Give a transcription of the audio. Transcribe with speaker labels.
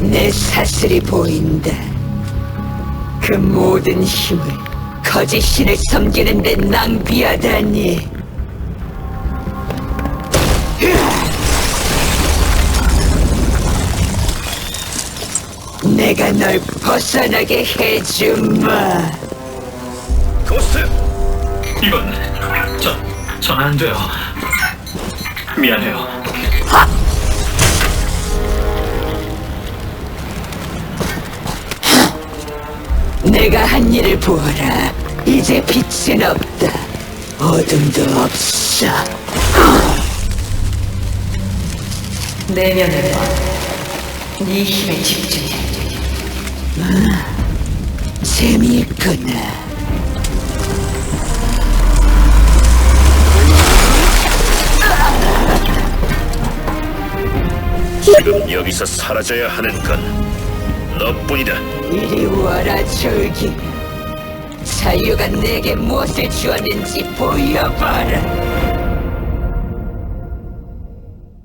Speaker 1: 내 사슬이 보인다. 그 모든 힘을 거짓 신을 섬기는 데 낭비하다니. 내가 널 벗어나게 해주마.
Speaker 2: 고스트! 이건 전, 전안 돼요. 미안해요.
Speaker 1: 내가 한 일을 보아라. 이제 빛은 없다. 어둠도 없어.
Speaker 3: 내면을 봐. 네 힘에 집중해.
Speaker 1: 재미있구나.
Speaker 4: 지금 여기서 사라져야 하는 건 너뿐이다.
Speaker 1: 이리 와라 절기. 자유가 내게 무엇을 주었는지 보여봐라.